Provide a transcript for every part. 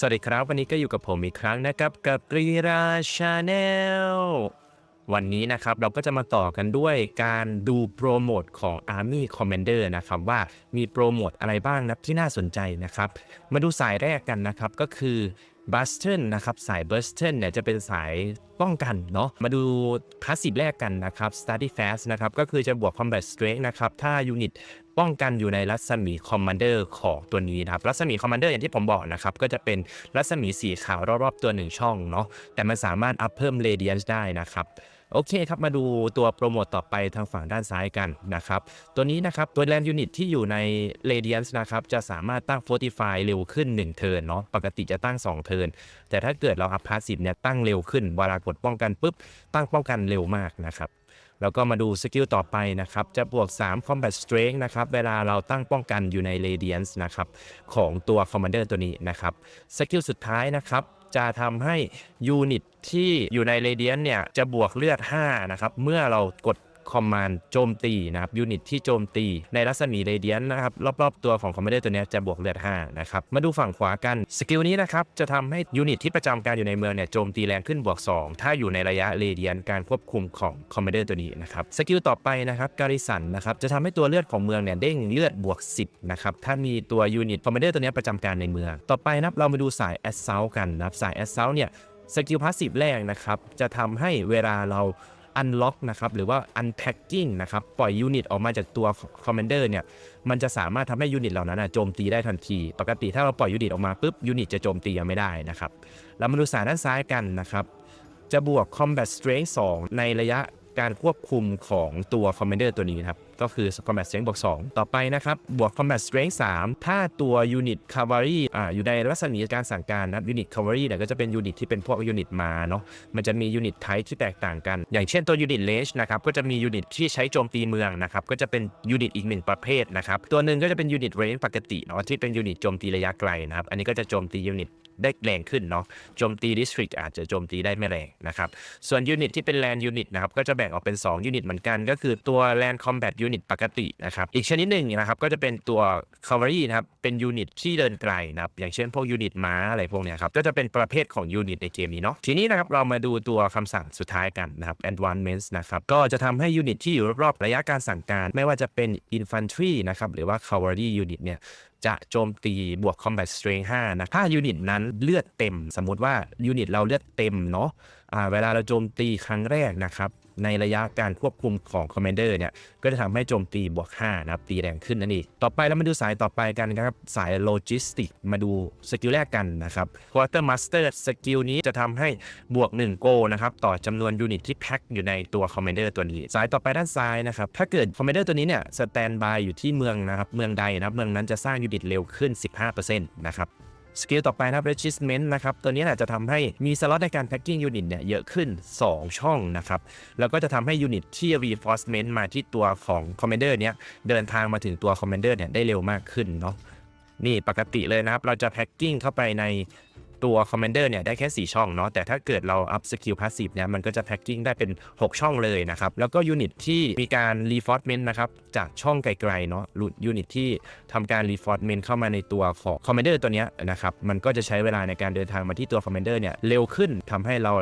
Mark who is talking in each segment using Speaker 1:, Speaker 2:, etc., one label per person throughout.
Speaker 1: สวัสดีครับ วันนี้ก็อยู่กับผมอีกครั้งนะครับกับตรีราชาแนลวันนี้นะครับเราก็จะมาต่อกันด้วยการดูโปรโมทของ Army Commander นะครับว่ามีโปรโมทอะไรบ้างนะที่น่าสนใจนะครับ มาดูสายแรกกันนะครับก็คือ b u s t o n นะครับสาย b u s t o n เนี่ยจะเป็นสายป้องกันเนาะมาดูพาสซีฟแรกกันนะครับ Study Fast นะครับก็คือจะบวก Combat Strength นะครับถ้ายูนิต ป้องกันอยู่ในรัศมีคอมมานเดอร์ของตัวนี้นะครับรัศมีคอมมานเดอร์อย่างที่ผมบอกนะครับก็จะเป็นรัศมีสีขาวรอบๆตัวหนึ่งช่องเนาะแต่มันสามารถอัพเพิ่มเรเดียนได้นะครับโอเคครับ มาดูตัวโปรโมตต่อไปทางฝั่งด้านซ้ายกันนะครับ ตัวนี้นะครับตัวแลนยูนิตที่อยู่ใน Radiance นะครับ จะสามารถตั้ง Fortify เร็วขึ้น 1 เทิร์นเนาะปกติจะตั้ง 2 เทิร์นแต่ถ้าเกิดเราอัพพาสซีฟเนี่ยตั้งเร็วขึ้นเวลากดป้องกันปุ๊บ ตั้งป้องกันเร็วมากนะครับ แล้วก็มาดูสกิลต่อไปนะครับ จะบวก 3 Combat Strength นะครับ เวลาเราตั้งป้องกันอยู่ใน Radiance นะครับ ของตัว Commander ตัวนี้นะครับ สกิลสุดท้ายนะครับ จะทำให้ยูนิตที่อยู่ในเรเดียนเนี่ย จะบวกเลือด 5 นะครับ เมื่อเรากด คอมมานด์โจมตีนะครับยูนิตที่โจมตีในรัศมีเรเดียนนะครับรอบๆตัวของคอมมานเดอร์ตัวนี้จะบวกเลือด5นะครับมาดูฝั่งขวากันสกิลนี้นะครับจะทำให้ยูนิตที่ประจำการอยู่ในเมืองเนี่ยโจมตีแรงขึ้นบวก 2 ถ้าอยู่ในระยะเรเดียนการควบคุมของคอมมานเดอร์ตัวนี้นะครับสกิลต่อไปนะครับการิสันนะครับจะทำให้ตัวเลือดของเมืองเนี่ยเด้งเลือดบวก 10นะครับถ้ามีตัวยูนิตคอมมานเดอร์ตัวนี้ประจำการในเมือง ต่อไปนะเรามาดูสายแอสเซลกันนะครับสายแอสเซลเนี่ยสกิลพาสซีฟแรกนะครับจะทำให้เวลาเรา unlock นะครับหรือว่า unpacking นะครับปล่อยยูนิตออกมาจากตัว commander เนี่ยมันจะสามารถทำให้ยูนิตเหล่านั้นโจมตีได้ทันที ปกติถ้าเราปล่อยยูนิตออกมาปุ๊บยูนิตจะโจมตียังไม่ได้นะครับเรามาดูสายด้านซ้ายกันนะครับจะบวก combat strength 2 ในระยะการควบคุมของตัว commander ตัวนี้นะครับ ก็คือ combat strength บวก2ต่อไปนะครับ บวก combat strength 3 ถ้าตัว unit cavalry อ่าอยู่ในรัศมีการสั่งการนะ unit cavalry เนี่ยก็จะเป็นยูนิตที่เป็นพวกยูนิตมาเนาะมันจะมียูนิตไทป์ที่แตกต่างกัน อย่างเช่นตัวยูนิตเลชนะครับก็จะมียูนิตที่ใช้โจมตีเมืองนะครับก็จะเป็นยูนิตอีกหนึ่งประเภทนะครับตัวหนึ่งก็จะเป็นยูนิตเรนปกติเนาะที่เป็นยูนิตโจมตีระยะไกลนะครับอันนี้ก็จะโจมตียูนิตได้แรงขึ้นเนาะโจมตีดิสทริกอาจจะโจมตีได้ไม่แรงนะครับส่วนยูนิตที่เป็นแลนยูนิตนะครับก็จะแบ่งออกเป็น2ยูนิตเหมือนกันก็คือตัวแลนคอมแบทยููนิตปกตินะครับ อีกชนิดหนึ่งนะครับก็จะเป็นตัว cavalry นะครับเป็นยูนิตที่เดินไกลนะครับอย่างเช่นพวกยูนิตม้าอะไรพวกเนี้ยครับก็จะเป็นประเภทของยูนิตในเกมนี้เนาะทีนี้นะครับเรามาดูตัวคำสั่งสุดท้ายกันนะครับ advancements นะครับก็จะทำให้ยูนิตที่อยู่รอบๆระยะการสั่งการ ไม่ว่าจะเป็น infantry นะครับหรือว่า cavalry unit เนี่ยจะโจมตีบวก combat strength 5นะถ้ายูนิตนั้นเลือดเต็ม สมมุติว่ายูนิตเราเลือดเต็มเนาะเวลาเราโจมตีครั้งแรกนะครับ ในระยะการควบคุมของ commander เนี่ยก็จะทำให้โจมตีบวก5นะครับตีแรงขึ้นนั่นเองต่อไปเรามาดูสายต่อไปกันนะครับสายโลจิสติกมาดูสกิลแรกกันนะครับ quartermaster สกิลนี้จะทำให้บวก1โกนะครับต่อจำนวนยูนิตที่แพ็คอยู่ในตัว commander ตัวนี้ สายต่อไปด้านซ้ายนะครับถ้าเกิด commander ตัวนี้เนี่ยสแตนบายอยู่ที่เมืองนะครับเมืองใดนะครับเมืองนั้นจะสร้างยูนิตเร็วขึ้น 15%นะครับ สกิลต่อไปนะครับ regiment นะครับ ตัวนี้แหละจะทำให้มีสล็อตในการ packing unit เนี่ยเยอะขึ้น 2 ช่องนะครับ แล้วก็จะทำให้ยูนิตที่ reinforcement มาที่ตัวของ commander เนี่ยเดินทางมาถึงตัว commander เนี่ยได้เร็วมากขึ้นเนาะนี่ปกติเลยนะครับ เราจะ packing เข้าไปใน ตัว commander เนี่ยได้แค่ 4 ช่องเนาะแต่ถ้าเกิดเรา up skill passive เนี่ยมันก็จะ packing ได้เป็น 6 ช่องเลยนะครับ แล้วก็ยูนิตที่มีการ reinforcement นะครับ จากช่องไกลๆเนาะยูนิตที่ทำการ reinforcement เข้ามาในตัวของ commander ตัวเนี้ยนะครับ มันก็จะใช้เวลาในการเดินทางมาที่ตัว commander เนี่ยเร็วขึ้นทำให้เรา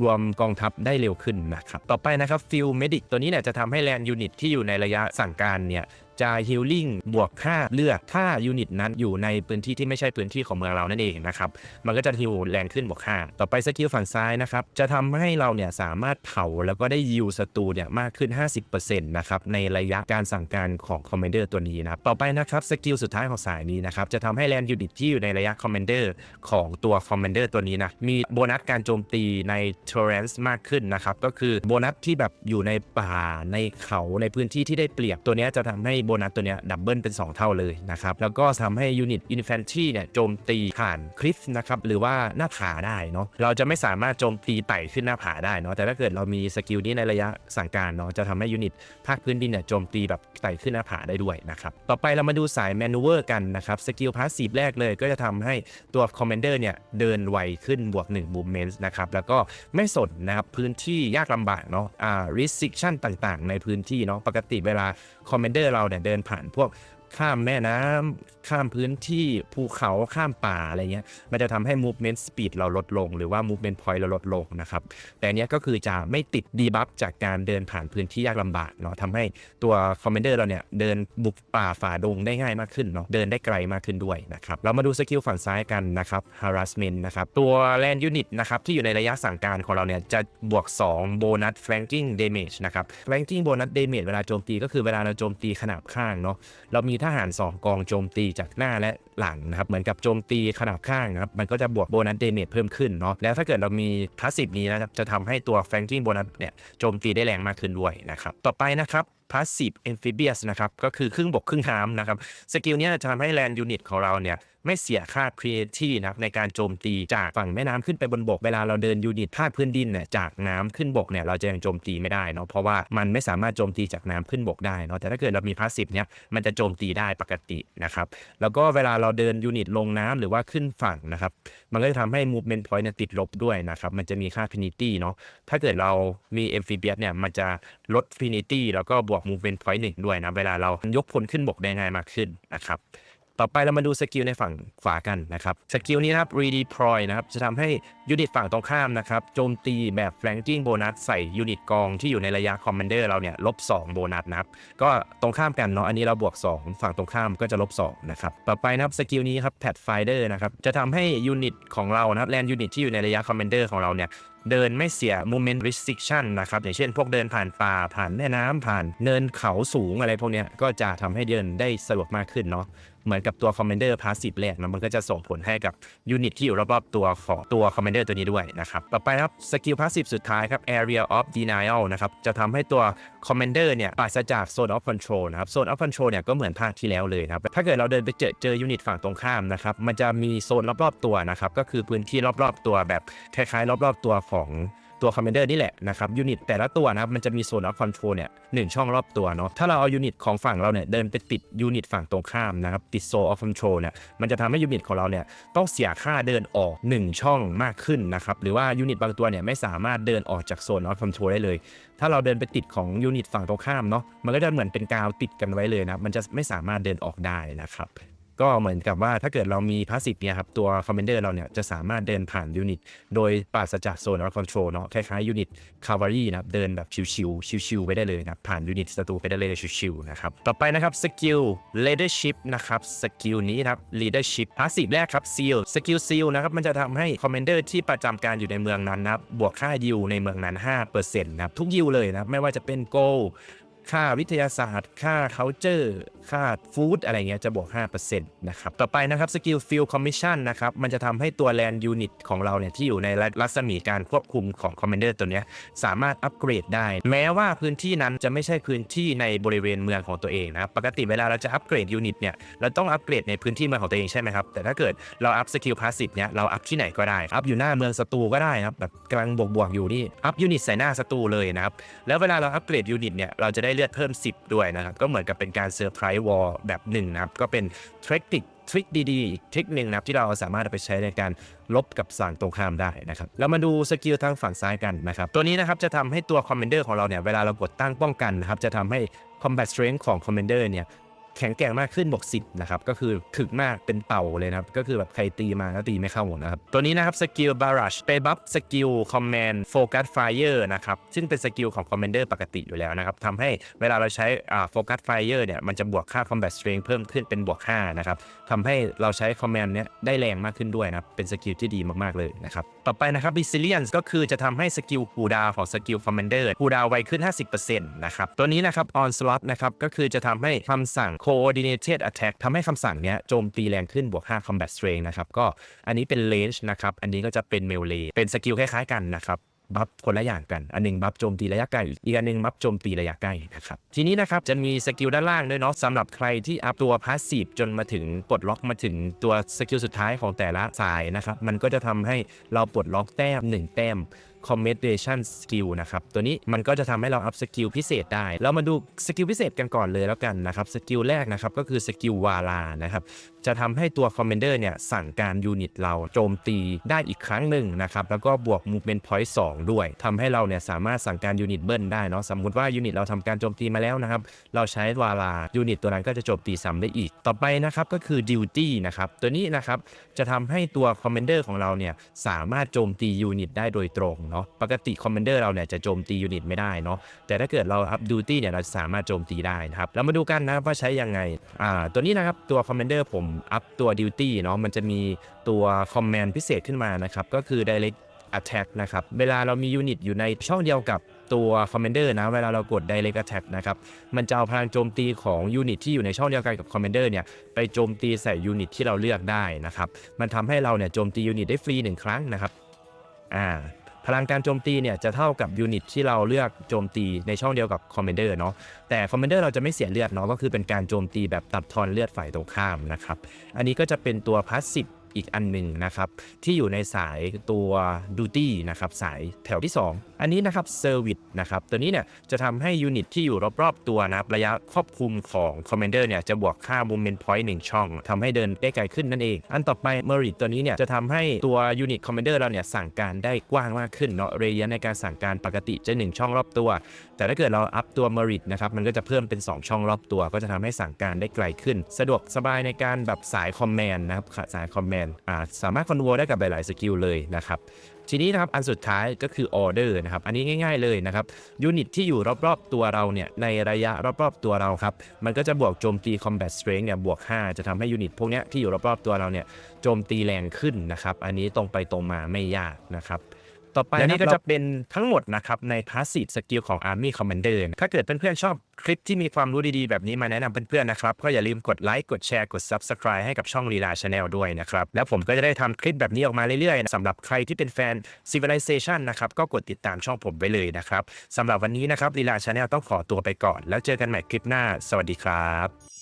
Speaker 1: รวมกองทัพได้เร็วขึ้นนะครับต่อไปนะครับ field medic ตัวนี้เนี่ยจะทำให้แลนยูนิตที่อยู่ในระยะสั่งการเนี่ย จะฮิลลิ่งบวกค่าเลือดถ้ายูนิตนั้นอยู่ในพื้นที่ที่ไม่ใช่พื้นที่ของเมืองเรานั่นเองนะครับ มันก็จะฮิลแรงขึ้นบวกค่า ต่อไปสกิลฝั่งซ้ายนะครับ จะทำให้เราเนี่ยสามารถเผาแล้วก็ได้ยิวศัตรูเนี่ยมากขึ้น 50%นะครับในระยะการสั่งการของคอมเมนเดอร์ตัวนี้นะต่อไปนะครับสกิลสุดท้ายของสายนี้นะครับจะทำให้แลนด์ยูนิตที่อยู่ในระยะคอมเมนเดอร์ของตัวคอมเมนเดอร์ตัวนี้นะมีโบนัสการโจมตีใน t o r r e n c e มากขึ้นนะครับก็คือโบนัสที่แบบอยู่ในป่าในเขาในพื้นที่ที่ได้เปรียบตัวนี้จะทำให้โบนัสตัวเนี้ยดับเบิลเป็น 2 เท่าเลยนะครับ แล้วก็ทำให้ยูนิตอินแฟนทรีเนี่ยโจมตีผ่านคลิฟนะครับ หรือว่าหน้าผาได้เนาะเราจะไม่สามารถโจมตีไต่ขึ้นหน้าผาได้เนาะแต่ถ้าเกิดเรามีสกิลนี้ในระยะสั่งการเนาะจะทำให้ยูนิตภาคพื้นดินเนี่ยโจมตีแบบไต่ขึ้นหน้าผาได้ด้วยนะครับต่อไปเรามาดูสายแมนูเวอร์กันนะครับสกิลพาสซีฟแรกเลยก็จะทำให้ตัวคอมเมนเดอร์เนี่ยเดินไวขึ้นบวก1 movement นะครับแล้วก็ไม่สนนะครับพื้นที่ยากลำบากเนาะอ่า restriction ต่างๆ ในพื้นที่เนาะปกติเวลาคอมเมนเดอร์เราเนี่ยเดินผ่านพวก ข้ามแม่น้ำข้ามพื้นที่ภูเขาข้ามป่าอะไรเงี้ย มันจะทำให้ movement speed เราลดลง หรือว่า movement point เราลดลงนะครับ แต่อันเนี้ยก็คือจะไม่ติด debuff จากการเดินผ่านพื้นที่ยากลำบากเนาะทำให้ตัว commander เราเนี่ยเดินบุกป่าฝ่าดงได้ง่ายมากขึ้นเนาะ เดินได้ไกลมากขึ้นด้วยนะครับ เรามาดูสกิลฝั่งซ้ายกันนะครับ harassment นะครับ ตัว land unit นะครับที่อยู่ในระยะสั่งการของเราเนี่ยจะบวก2 bonus flanking damage นะครับ flanking bonus damage เวลาโจมตีก็คือเวลาเราโจมตีขนาบข้างเนาะ เรามีทหาร 2 กองโจมตีจากหน้าและหลังนะครับเหมือนกับโจมตีขนาบข้างนะครับมันก็จะบวกโบนัสเดเมจเพิ่มขึ้นเนาะแล้วถ้าเกิดเรามีพาสซีฟนี้นะครับจะทำให้ตัวแฟงกิ้งโบนัสเนี่ยโจมตีได้แรงมากขึ้นด้วยนะครับต่อไปนะครับพาสซีฟเอ p ฟิเบียสนะครับก็คือครึ่งบกครึ่งน้ำนะครับสกิลนี้จะทำให้แลนด์ยูนิตของเราเนี่ย ไม่เสียค่า creativity นะครับในการโจมตีจากฝั่งแม่น้ำขึ้นไปบนบก เวลาเราเดินยูนิตภาคพื้นดินเนี่ยจากน้ำขึ้นบกเนี่ยเราจะยังโจมตีไม่ได้เนาะเพราะว่ามันไม่สามารถโจมตีจากน้ำขึ้นบกได้เนาะแต่ถ้าเกิดเรามีพาสซีฟเนี่ยมันจะโจมตีได้ปกตินะครับแล้วก็เวลาเราเดินยูนิตลงน้ำหรือว่าขึ้นฝั่งนะครับมันก็จะทำให้ movement point เนี่ยติดลบด้วยนะครับมันจะมีค่า finity เนาะถ้าเกิดเรามี amphibious เนี่ยมันจะลด finity แล้วก็บวก movement point หนึ่งด้วยนะเวลาเรายกพลขึ้นบกได้ง่ายมากขึ้นนะครับ ต่อไปเรามาดูสกิลในฝั่งขวากันนะครับสกิลนี้นะครับ redeploy นะครับจะทำให้ยูนิตฝั่งตรงข้ามนะครับโจมตีแบบ flanking bonus ใส่ยูนิตกองที่อยู่ในระยะ commander เราเนี่ยลบ2โบนัสนะครับก็ตรงข้ามกันเนาะอันนี้เราบวก 2 ฝั่งตรงข้ามก็จะลบ2นะครับต่อไปนะครับสกิลนี้ครับ Pathfinder นะครับจะทำให้ยูนิตของเรานะครับแลนยูนิตที่อยู่ในระยะ commander ของเราเนี่ยเดินไม่เสีย moment restriction นะครับ อย่างเช่นพวกเดินผ่านป่า ผ่านแม่น้ำผ่านเนินเขาสูงอะไรพวกนี้ก็จะทำให้เดินได้สะดวกมากขึ้นเนาะ เหมือนกับตัว Commander Passive แรกนะมันก็จะส่งผลให้กับยูนิตที่อยู่รอบๆตัวของตัว Commander ตัวนี้ด้วยนะครับ ต่อไปครับสกิล Passive สุดท้ายครับ Area of Denial นะครับจะทำให้ตัว Commander เนี่ยปราศจาก Zone of Control นะครับ Zone of Control เนี่ยก็เหมือนภาคที่แล้วเลยนะครับถ้าเกิดเราเดินไปเจอเจอยูนิตฝั่งตรงข้ามนะครับมันจะมีโซนรอบๆตัวนะครับก็คือพื้นที่รอบๆตัวแบบคล้ายๆ รอบๆตัวของ ตัวคอมมานเดอร์นี่แหละนะครับยูนิตแต่ละตัวนะครับมันจะมีโซนออฟคอนโทรลเนี่ยหนึ่งช่องรอบตัวเนาะถ้าเราเอายูนิตของฝั่งเราเนี่ยเดินไปติดยูนิตฝั่งตรงข้ามนะครับติดโซนออฟคอนโทรลเนี่ยมันจะทำให้ยูนิตของเราเนี่ยต้องเสียค่าเดินออก 1 ช่องมากขึ้นนะครับหรือว่ายูนิตบางตัวเนี่ยไม่สามารถเดินออกจากโซนออฟคอนโทรลได้เลย ถ้าเราเดินไปติดของยูนิตฝั่งตรงข้ามเนาะมันก็จะเหมือนเป็นกาวติดกันไว้เลยนะมันจะไม่สามารถเดินออกได้นะครับ ก็เหมือนกับว่าถ้าเกิดเรามีพาสซีฟเนี่ยครับตัวคอมเมนเดอร์เราเนี่ยจะสามารถเดินผ่านยูนิตโดยปราศจากโซนออฟคอนโทรลเนาะคล้ายๆยูนิตคาวารีนะครับเดินแบบชิวๆชิวๆไปได้เลยนะครับผ่านยูนิตศัตรูไปได้เลยชิวๆนะครับต่อไปนะครับสกิล leadership นะครับสกิลนี้ครับ leadership พาสซีฟแรกครับ seal สกิล seal นะครับมันจะทำให้คอมเมนเดอร์ที่ประจำการอยู่ในเมืองนั้นนะครับบวกค่ายิวในเมืองนั้น5%นะครับทุกยิวเลยนะครับไม่ว่าจะเป็น gold ค่าวิทยาศาสตร์ ค่า culture ค่าฟู้ดอะไรเงี้ยจะบวก 5%นะครับ ต่อไปนะครับสกิล field commission นะครับ มันจะทำให้ตัว land unit ของเราเนี่ย ที่อยู่ในรัศมีการควบคุมของ commander ตัวเนี้ย สามารถอัปเกรดได้ แม้ว่าพื้นที่นั้นจะไม่ใช่พื้นที่ในบริเวณเมืองของตัวเองนะครับ ปกติเวลาเราจะอัปเกรดยูนิตเนี่ย เราต้องอัปเกรดในพื้นที่เมืองของตัวเองใช่ไหมครับ แต่ถ้าเกิดเราอัพสกิลพาสซีฟเนี่ย เราอัพที่ไหนก็ได้ อัพอยู่หน้าเมืองศัตรูก็ได้นะครับ แบบกำลังบวกบวกอยู่นี่ อัพยูนิตใส่หน้าศัตรูเลยนะครับ แล้วเวลาเราอัปเกรดยูนิตเนี่ย เราจะได้เลือดเพิ่ม 10 ด้วยนะครับ ก็เหมือนกับเป็นการเซอร์ไพรส์วอลแบบหนึ่งนะครับ ก็เป็นเทคนิคทริคดีๆอีกทริคหนึ่งนะครับที่เราสามารถไปใช้ในการลบกับสั่งตรงข้ามได้นะครับแล้วมาดูสกิลทางฝั่งซ้ายกันนะครับตัวนี้นะครับจะทำให้ตัวคอมเมนเดอร์ของเราเนี่ยเวลาเรากดตั้งป้องกันนะครับจะทำให้ combat strength ของคอมเมนเดอร์เนี่ย แข็งแกร่งมากขึ้นบวก10นะครับก็คือถึกมากเป็นเป่าเลยนะครับก็คือแบบใครตีมาก็ตีไม่เข้าหมดนะครับตัวนี้นะครับสกิล barrage ไปบัฟสกิล command focus fire นะครับซึ่งเป็นสกิลของ commander ปกติอยู่แล้วนะครับทำให้เวลาเราใช้อ่า focus fire เนี่ยมันจะบวกค่า combat strength เพิ่มขึ้นเป็นบวก5นะครับทำให้เราใช้ command เนี้ยได้แรงมากขึ้นด้วยนะครับเป็นสกิลที่ดีมากๆเลยนะครับต่อไปนะครับ resilience ก็คือจะทำให้สกิลคูดาวของสกิล commander คูดาวไวขึ้น 50%นะครับตัวนี้นะครับ onslaught นะครับก็คือจะทำให้คำสั่ง coordinated attack ทำให้คำสั่งเนี้ยโจมตีแรงขึ้นบวก 5 combat strength นะครับก็อันนี้เป็น range นะครับ อันนี้ก็จะเป็น melee เป็นสกิลคล้ายๆกันนะครับบัฟคนละอย่างกัน อันหนึงบัฟโจมตีระยะไกล อีกอันหนึงบัฟโจมตีระยะใกล้นะครับ ทีนี้นะครับ จะมีสกิลด้านล่างด้วยเนาะสำหรับใครที่อัพตัวพาสซีฟจนมาถึงปลดล็อกมาถึงตัวสกิลสุดท้ายของแต่ละสายนะครับ มันก็จะทำให้เราปลดล็อกแต้ม 1 แต้ม commendation skill นะครับ ตัวนี้มันก็จะทำให้เราอัพสกิลพิเศษได้ เรามาดูสกิลพิเศษกันก่อนเลยแล้วกันนะครับสกิลแรกนะครับก็คือสกิลวาลานะครับจะทำให้ตัว Commander เนี่ยสั่งการยูนิตเราโจมตีได้อีกครั้งหนึ่งนะครับแล้วก็บวก Movement Point 2 ด้วยทำให้เราเนี่ยสามารถสั่งการยูนิตเบิ้ลได้เนาะสมมติว่ายูนิตเราทำการโจมตีมาแล้วนะครับเราใช้วาลายูนิตตัวนั้นก็จะโจมตีซ้ำได้อีก ต่อไปนะครับก็คือ Duty นะครับตัวนี้นะครับจะทำให้ตัว Commander ของเราเนี่ยสามารถโจมตียูนิตได้โดยตรงเนาะปกติ Commander เราเนี่ยจะโจมตียูนิตไม่ได้เนาะแต่ถ้าเกิดเราอัพ Duty เนี่ยเราสามารถโจมตีได้นะครับเรามาดูกันนะว่าใช้ยังไงอ่าตัวนี้นะครับตัว Commander ผมอัพตัว Duty เนาะมันจะมีตัว Command พิเศษขึ้นมานะครับก็คือ Direct Attack นะครับเวลาเรามียูนิตอยู่ในช่องเดียวกับตัว Commander นะเวลาเรากด Direct Attack นะครับมันจะเอาพลังโจมตีของยูนิตที่อยู่ในช่องเดียวกันกับ Commander เนี่ยไปโจมตีใส่ยูนิตที่เราเลือกได้นะครับมันทำให้เราเนี่ยโจมตียูนิตได้ฟรีหนึ่งครั้งนะครับอ่า พลังการโจมตีเนี่ยจะเท่ากับยูนิตที่เราเลือกโจมตีในช่องเดียวกับคอมเมนเดอร์เนาะแต่คอมเมนเดอร์เราจะไม่เสียเลือดเนาะก็คือเป็นการโจมตีแบบตัดทอนเลือดฝ่ายตรงข้ามนะครับอันนี้ก็จะเป็นตัวพาสซีฟ อีกอันหนึ่งนะครับที่อยู่ในสายตัว Duty นะครับสายแถวที่ 2 อันนี้นะครับ Service นะครับตัวนี้เนี่ยจะทำให้ยูนิตที่อยู่รอบๆตัวนะครับระยะครอบคลุมของ Commander เนี่ยจะบวกค่า Movement Point 1ช่องทำให้เดินได้ไกลขึ้นนั่นเอง อันต่อไป Merit ตัวนี้เนี่ยจะทำให้ตัวยูนิต Commander เราเนี่ยสั่งการได้กว้างมากขึ้นเนาะเรเยในการสั่งการปกติจะ 1 ช่องรอบตัว แต่ถ้าเกิดเราอัพตัว Merit นะครับมันก็จะเพิ่มเป็น 2 ช่องรอบตัว ก็จะทำให้สั่งการได้ไกลขึ้น สะดวกสบายในการแบบสายคอมแมนนะครับสายคอมแมนอ่าสามารถคอนโวได้กับหลายๆสกิลเลยนะครับทีนี้นะครับอันสุดท้ายก็คือออเดอร์นะครับอันนี้ง่าย ๆเลยนะครับยูนิตที่อยู่รอบๆตัวเราเนี่ยในระยะรอบๆตัวเราครับมันก็จะบวกโจมตี combat strength เนี่ยบวก 5 จะทำให้ยูนิตพวกนี้ที่อยู่รอบๆตัวเราเนี่ยโจมตีแรงขึ้นนะครับอันนี้ตรงไปตรงมาไม่ยากนะครับ ต่อไป
Speaker 2: และนี่
Speaker 1: นี่
Speaker 2: ก็
Speaker 1: ก็
Speaker 2: จะ
Speaker 1: จะเป็นทั้งหมดนะครับใน Passive Skill ของ Army Commander ถ้าเกิดเพื่อนๆชอบคลิปที่มีความรู้ดีๆ แบบนี้มาแนะนำเพื่อนๆนะครับ ก็อย่าลืมกดไลค์กดแชร์กด Subscribe ให้กับช่องลีลา Channel ด้วยนะครับ แล้วผมก็จะได้ทำคลิปแบบนี้ออกมาเรื่อยๆสำหรับใครที่เป็นแฟน Civilization นะครับก็กดติดตามช่องผมไว้เลยนะครับสำหรับวันนี้นะครับลีลา Channel ต้องขอตัวไปก่อน แล้วเจอกันใหม่คลิปหน้า สวัสดีครับ